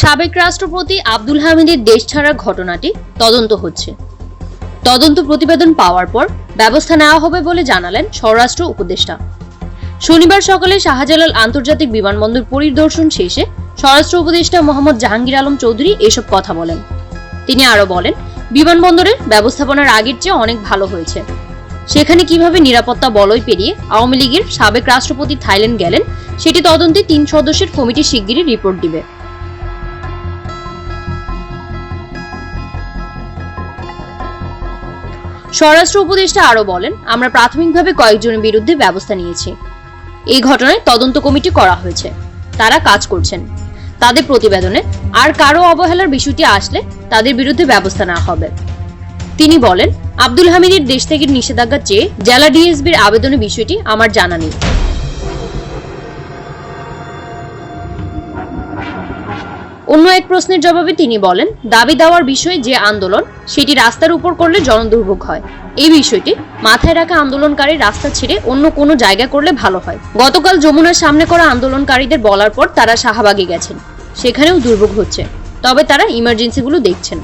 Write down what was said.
সাবেক রাষ্ট্রপতি আব্দুল হামিদের দেশ ছাড়ার ঘটনাটি তদন্ত হচ্ছে। তদন্ত প্রতিবেদন পাওয়ার পর ব্যবস্থা নেওয়া হবে বলে জানালেন স্বরাষ্ট্র উপদেষ্টা। শনিবার সকালে শাহজালাল আন্তর্জাতিক বিমানবন্দর পরিদর্শন শেষে স্বরাষ্ট্র উপদেষ্টা মোহাম্মদ জাহাঙ্গীর আলম চৌধুরী এসব কথা বলেন। তিনি আরও বলেন, বিমানবন্দরের ব্যবস্থাপনার আগের চেয়ে অনেক ভালো হয়েছে। সেখানে কীভাবে নিরাপত্তা বলয় পেরিয়ে আওয়ামী লীগের সাবেক রাষ্ট্রপতি থাইল্যান্ড গেলেন, সেটি তদন্তে তিন সদস্যের কমিটি শিগগিরই রিপোর্ট দিবে। স্বরাষ্ট্র উপদেষ্টা আরও বলেন, আমরা প্রাথমিকভাবে কয়েকজনের বিরুদ্ধে ব্যবস্থা নিয়েছি। এই ঘটনায় তদন্ত কমিটি করা হয়েছে। তারা কাজ করছেন। তাদের প্রতিবেদনে আর কারও অবহেলার বিষয়টি আসলে তাদের বিরুদ্ধে ব্যবস্থা নেওয়া হবে। তিনি বলেন, আব্দুল হামিদের দেশ থেকে নিষেধাজ্ঞা চেয়ে জেলা ডিএসবির আবেদনের বিষয়টি আমার জানা নেই। অন্য এক প্রশ্নের জবাবে তিনি বলেন, দাবি দেওয়ার বিষয়ে যে আন্দোলন, সেটি রাস্তার উপর করলে জনদুর্ভোগ হয়। এই বিষয়টি মাথায় রাখা আন্দোলনকারী রাস্তা ছেড়ে অন্য কোনো জায়গা করলে ভালো হয়। গতকাল যমুনার সামনে করা আন্দোলনকারীদের বলার পর তারা শাহবাগে গেছেন। সেখানেও দুর্ভোগ হচ্ছে। তবে তারা ইমার্জেন্সিগুলো দেখছেন।